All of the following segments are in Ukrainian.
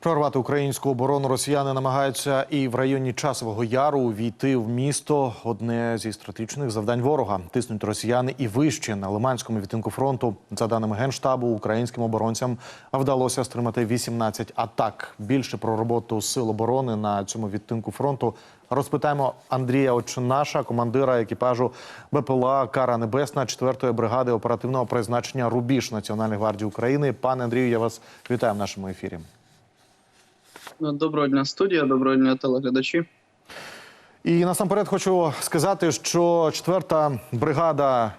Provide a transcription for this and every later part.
Прорвати українську оборону росіяни намагаються і в районі часового яру увійти в місто. Одне зі стратегічних завдань ворога тиснуть росіяни і вище на Лиманському відтинку фронту. За даними генштабу, українським оборонцям вдалося стримати 18 атак. Більше про роботу сил оборони на цьому відтинку фронту розпитаємо Андрія Очинаша, командира екіпажу БПЛА Кара Небесна 4-ї бригади оперативного призначення Рубіж Національної гвардії України. Пане Андрію, я вас вітаю в нашому ефірі. Ну, Доброго дня, студія, доброго дня, телеглядачі. І насамперед хочу сказати, що четверта бригада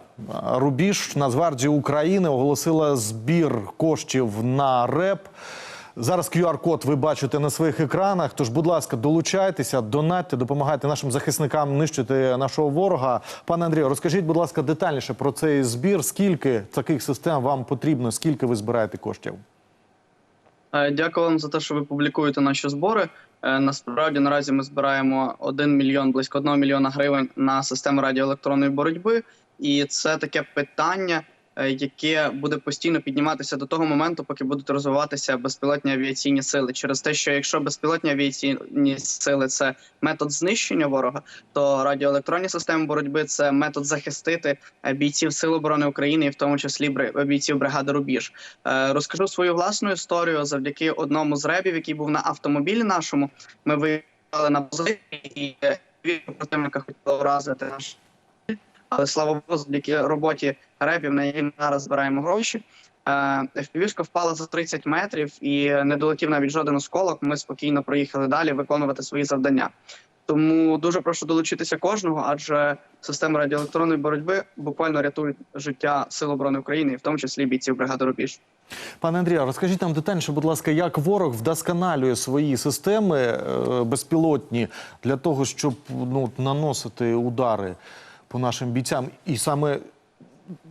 Рубіж Нацгвардії України оголосила збір коштів на РЕП. Зараз QR-код ви бачите на своїх екранах. Тож, будь ласка, долучайтеся, донатьте, допомагайте нашим захисникам нищити нашого ворога. Пане Андрію, розкажіть, будь ласка, детальніше про цей збір. Скільки таких систем вам потрібно? Скільки ви збираєте коштів? Е, Дякую вам за те, що ви публікуєте наші збори. Е, Насправді наразі ми збираємо 1 мільйон, близько 1 мільйона гривень на систему радіоелектронної боротьби, і це таке питання, яке буде постійно підніматися до того моменту, поки будуть розвиватися безпілотні авіаційні сили. Через те, що якщо безпілотні авіаційні сили це метод знищення ворога, то радіоелектронні системи боротьби це метод захистити е, бійців Сил оборони України, і в тому числі бійців бригади Рубіж. Е, Розкажу свою власну історію завдяки одному з ребів, який був на автомобілі нашому. Ми виїхали на позиції і е, противника хотіли вразити наш. Але слава Богу, завдяки роботі ребів, на якій ми зараз збираємо гроші. е, FPV-шка впала за 30 метрів і не долетів навіть жоден осколок. Ми спокійно проїхали далі виконувати свої завдання. Тому дуже прошу долучитися кожного, адже системи радіоелектронної боротьби буквально рятують життя Сил оборони України, в тому числі бійців бригади Рубіж. Пане Андрію, розкажіть нам детальніше, будь ласка, як ворог вдосконалює свої системи е, безпілотні для того, щоб ну, наносити удари по нашим бійцям, і саме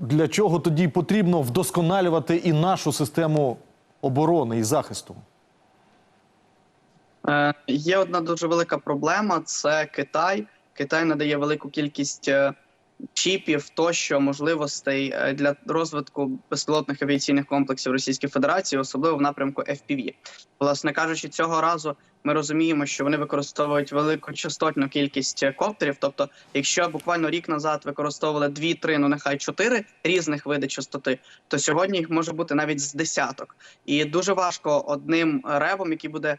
для чого тоді потрібно вдосконалювати і нашу систему оборони і захисту? Е, Є одна дуже велика проблема: це Китай. Китай надає велику кількість е, чіпів, тощо можливостей е, для розвитку безпілотних авіаційних комплексів Російської Федерації, особливо в напрямку FPV. Власне кажучи, цього разу ми розуміємо, що вони використовують великочастотну кількість е, коптерів. Тобто, якщо буквально рік назад використовували 2-3, ну нехай 4 різних види частоти, то сьогодні їх може бути навіть з десяток. І дуже важко одним ребом, який буде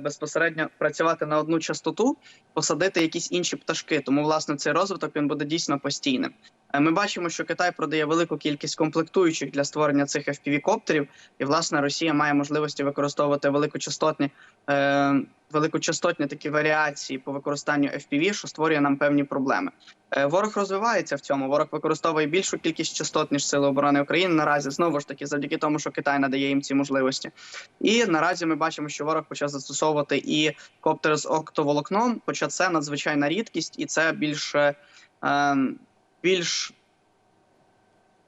безпосередньо працювати на одну частоту, посадити якісь інші пташки. Тому власне цей розвиток він буде дійсно постійним. Е, Ми бачимо, що Китай продає велику кількість комплектуючих для створення цих fpv коптерів і власне Росія має можливості використовувати великочастотні е, великочастотні такі варіації по використанню FPV, що створює нам певні проблеми. Е, Ворог розвивається в цьому. Ворог використовує більшу кількість частот ніж сили оборони України. Наразі знову ж таки, завдяки тому, що Китай надає їм ці можливості. І наразі ми бачимо, що ворог почав застосовувати і коптери з октоволокном, хоча це надзвичайна рідкість, і це більш, е, більш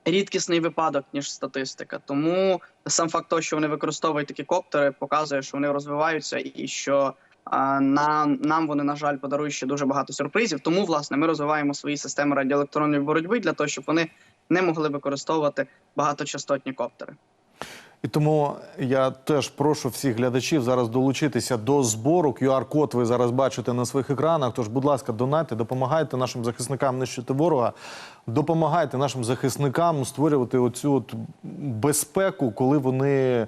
рідкісний випадок, ніж статистика. Тому сам факт того, що вони використовують такі коптери, показує, що вони розвиваються і що. а, Нам, нам вони, на жаль, подарують ще дуже багато сюрпризів. Тому, власне, ми розвиваємо свої системи радіоелектронної боротьби для того, щоб вони не могли використовувати багаточастотні коптери. І тому я теж прошу всіх глядачів зараз долучитися до збору. QR-код ви зараз бачите на своїх екранах. Тож, будь ласка, донайте, допомагайте нашим захисникам нищити ворога, допомагайте нашим захисникам створювати оцю от безпеку, коли вони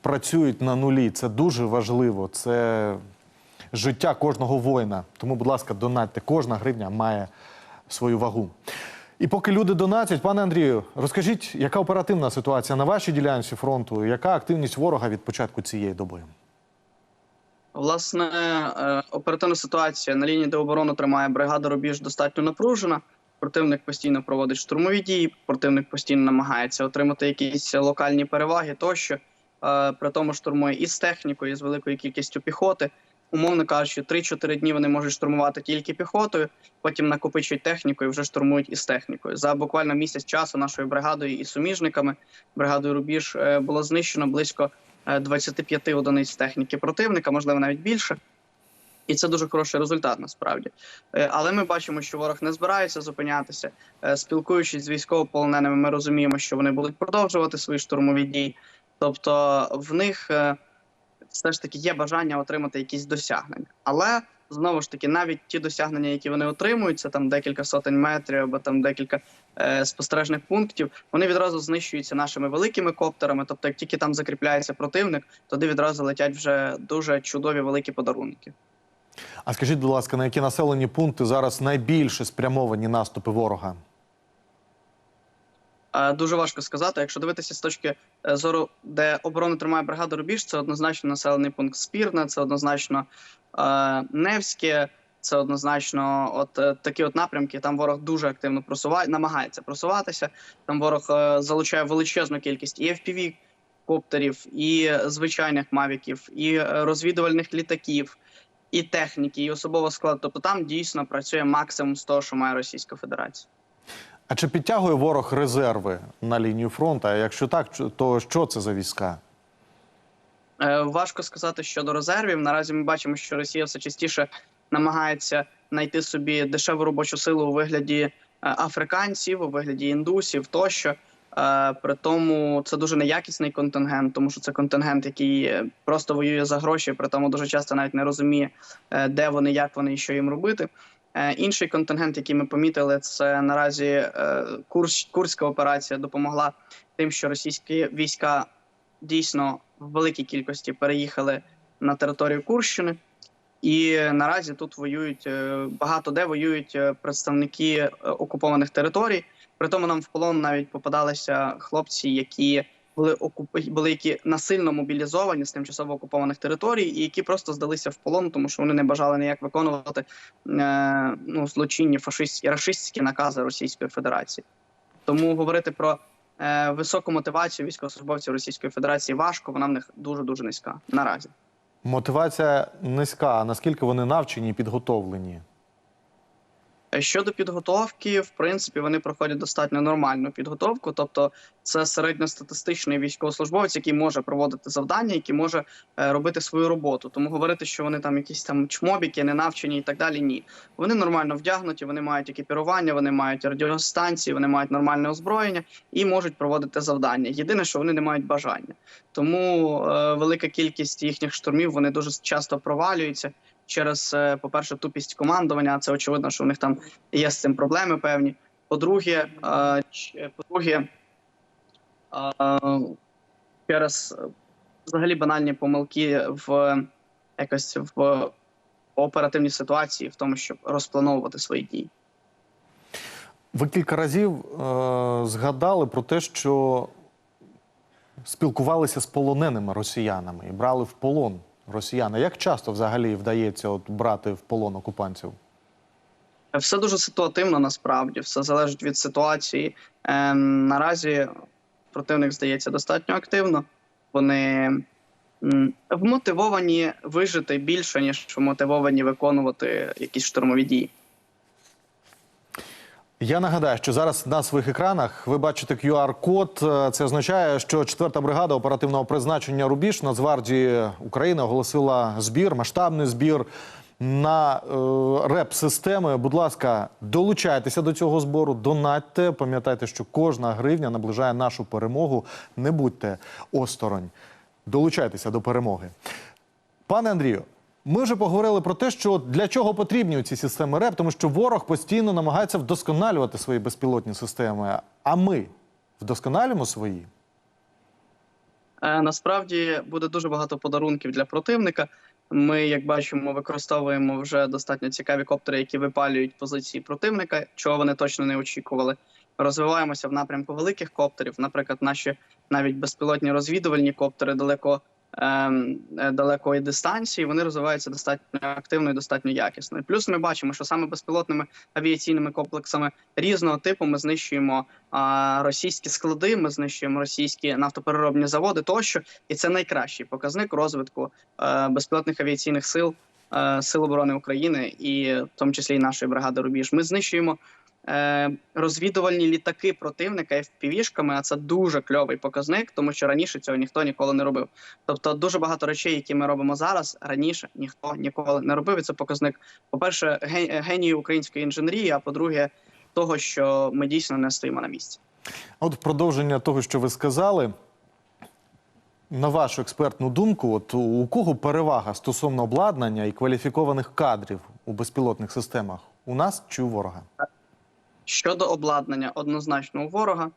працюють на нулі. Це дуже важливо. Це життя кожного воїна. Тому, будь ласка, донатьте. Кожна гривня має свою вагу. І поки люди донатять, пане Андрію, розкажіть, яка оперативна ситуація на вашій ділянці фронту? Яка активність ворога від початку цієї доби? Власне, е, оперативна ситуація на лінії, де оборону тримає бригада Рубіж, достатньо напружена. Противник постійно проводить штурмові дії, противник постійно намагається отримати якісь локальні переваги тощо. Е, При тому штурмує і з технікою, і з великою кількістю піхоти. Умовно кажучи, 3-4 дні вони можуть штурмувати тільки піхотою, потім накопичують техніку і вже штурмують із технікою. За буквально місяць часу нашою бригадою і суміжниками бригадою Рубіж е, було знищено близько е, 25 одиниць техніки противника, можливо, навіть більше. І це дуже хороший результат насправді. Е, Але ми бачимо, що ворог не збирається зупинятися. Е, Спілкуючись з військовополоненими, ми розуміємо, що вони будуть продовжувати свої штурмові дії. Тобто в них е, все ж таки є бажання отримати якісь досягнення. Але знову ж таки, навіть ті досягнення, які вони отримують, це там декілька сотень метрів або там декілька е, спостережних пунктів, вони відразу знищуються нашими великими коптерами. Тобто, як тільки там закріпляється противник, туди відразу летять вже дуже чудові великі подарунки. А скажіть, будь ласка, на які населені пункти зараз найбільше спрямовані наступи ворога? Е, Дуже важко сказати. Якщо дивитися з точки е, зору, де оборону тримає бригада Рубіж, це однозначно населений пункт Спірне, це однозначно е, Невське, це однозначно, от такі от напрямки. Там ворог дуже активно просуває, намагається просуватися. Там ворог залучає величезну кількість і FPV коптерів, і звичайних мавіків, і розвідувальних літаків, і техніки, і особового складу. Тобто там дійсно працює максимум з того, що має Російська Федерація. А чи підтягує ворог резерви на лінію фронту? А якщо так, то що це за війська? Е, Важко сказати щодо резервів. Наразі ми бачимо, що Росія все частіше намагається знайти собі дешеву робочу силу у вигляді е, африканців, у вигляді індусів тощо. Е, При тому це дуже неякісний контингент, тому що це контингент, який просто воює за гроші, при тому дуже часто навіть не розуміє, де вони, як вони і що їм робити. Е, Інший контингент, який ми помітили, це наразі е, Курс, Курська операція допомогла тим, що російські війська дійсно в великій кількості переїхали на територію Курщини, і наразі тут воюють е, багато де воюють представники окупованих територій. При тому нам в полон навіть попадалися хлопці, які були окуп... були які насильно мобілізовані з тимчасово окупованих територій, і які просто здалися в полон, тому що вони не бажали ніяк виконувати е, ну, злочинні фашистські рашистські накази Російської Федерації. Тому говорити про е, високу мотивацію військовослужбовців Російської Федерації важко, вона в них дуже дуже низька наразі. Мотивація низька. Наскільки вони навчені і підготовлені? Щодо підготовки, в принципі, вони проходять достатньо нормальну підготовку. Тобто, це середньостатистичний військовослужбовець, який може проводити завдання, який може е, робити свою роботу. Тому говорити, що вони там якісь там чмобіки, не навчені і так далі. Ні, вони нормально вдягнуті, вони мають екіпірування, вони мають радіостанції, вони мають нормальне озброєння і можуть проводити завдання. Єдине, що вони не мають бажання. Тому е, велика кількість їхніх штурмів вони дуже часто провалюються через, е, по-перше, тупість командування. Це очевидно, що у них там є з цим проблеми певні. По-друге, е, по-друге, е, через взагалі банальні помилки в якось в оперативній ситуації, в тому, щоб розплановувати свої дії. Ви кілька разів е, згадали про те, що спілкувалися з полоненими росіянами і брали в полон росіяни. Як часто взагалі вдається от брати в полон окупантів? Все дуже ситуативно насправді, все залежить від ситуації. Ем, наразі противник здається достатньо активно. Вони вмотивовані вижити більше, ніж вмотивовані виконувати якісь штурмові дії. Я нагадаю, що зараз на своїх екранах ви бачите QR-код. Е, Це означає, що 4-та бригада оперативного призначення Рубіж Нацгвардії України оголосила збір, масштабний збір на е, реп-системи. Будь ласка, долучайтеся до цього збору, донатьте. Пам'ятайте, що кожна гривня наближає нашу перемогу. Не будьте осторонь. Долучайтеся до перемоги. Пане Андрію, ми вже поговорили про те, що для чого потрібні ці системи РЕП, тому що ворог постійно намагається вдосконалювати свої безпілотні системи. А ми вдосконалюємо свої? Е, Насправді буде дуже багато подарунків для противника. Ми, як бачимо, використовуємо вже достатньо цікаві коптери, які випалюють позиції противника, чого вони точно не очікували. Розвиваємося в напрямку великих коптерів. Наприклад, наші навіть безпілотні розвідувальні коптери далеко далекої дистанції. Вони розвиваються достатньо активно і достатньо якісно. І Плюс ми бачимо, що саме безпілотними авіаційними комплексами різного типу ми знищуємо російські склади, ми знищуємо російські нафтопереробні заводи тощо, і це найкращий показник розвитку е, безпілотних авіаційних сил е, Сил оборони України, і в тому числі і нашої бригади Рубіж. Ми знищуємо. Е, Розвідувальні літаки противника FPV-шками, а це дуже кльовий показник, тому що раніше цього ніхто ніколи не робив. Тобто, дуже багато речей, які ми робимо зараз, раніше ніхто ніколи не робив. І це показник, по-перше, ге- генію української інженерії, а по-друге, того, що ми дійсно не стоїмо на місці. От продовження того, що ви сказали, На вашу експертну думку, от у кого перевага стосовно обладнання і кваліфікованих кадрів у безпілотних системах? У нас чи у ворога? Щодо обладнання, однозначно у ворога,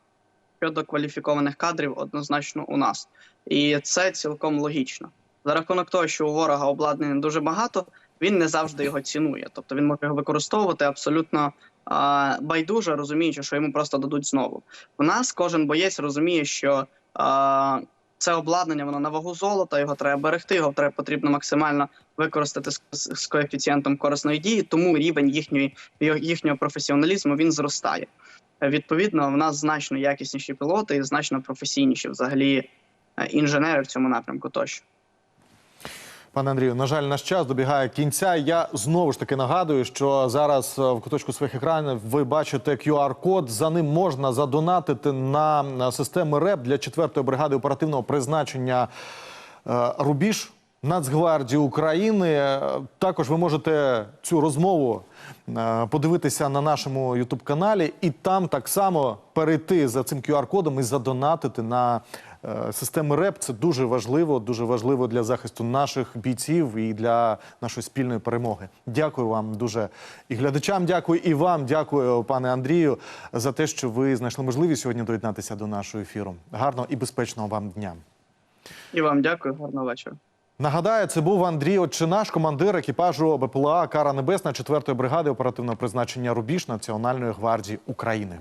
щодо кваліфікованих кадрів, однозначно у нас. І це цілком логічно. За рахунок того, що у ворога обладнання дуже багато, він не завжди його цінує. Тобто він може його використовувати абсолютно а, байдуже, розуміючи, що йому просто дадуть знову. У нас кожен боєць розуміє, що а, це обладнання воно на вагу золота, його треба берегти, його треба потрібно максимально використати з, з, коефіцієнтом корисної дії, тому рівень їхньої їхнього професіоналізму він зростає. Е, Відповідно, в нас значно якісніші пілоти і значно професійніші взагалі е, інженери в цьому напрямку тощо. Пане Андрію, на жаль, наш час добігає кінця. Я знову ж таки нагадую, що зараз е, в куточку своїх екранів ви бачите QR-код. За ним можна задонатити на системи РЕП для 4-ї бригади оперативного призначення е, Рубіж. Нацгвардії України Е, також ви можете цю розмову подивитися на нашому Ютуб каналі, і там так само перейти за цим QR-кодом і задонатити на системи РЕП. Це дуже важливо, дуже важливо для захисту наших бійців і для нашої спільної перемоги. Дякую вам дуже і глядачам. Дякую і вам. Дякую, пане Андрію, за те, що ви знайшли можливість сьогодні доєднатися до нашого ефіру. Гарного і безпечного вам дня. І вам дякую, гарного вечора. Нагадаю, це був Андрій Отчинаш, командир екіпажу БПЛА Кара Небесна 4-ї бригади оперативного призначення Рубіж Національної гвардії України.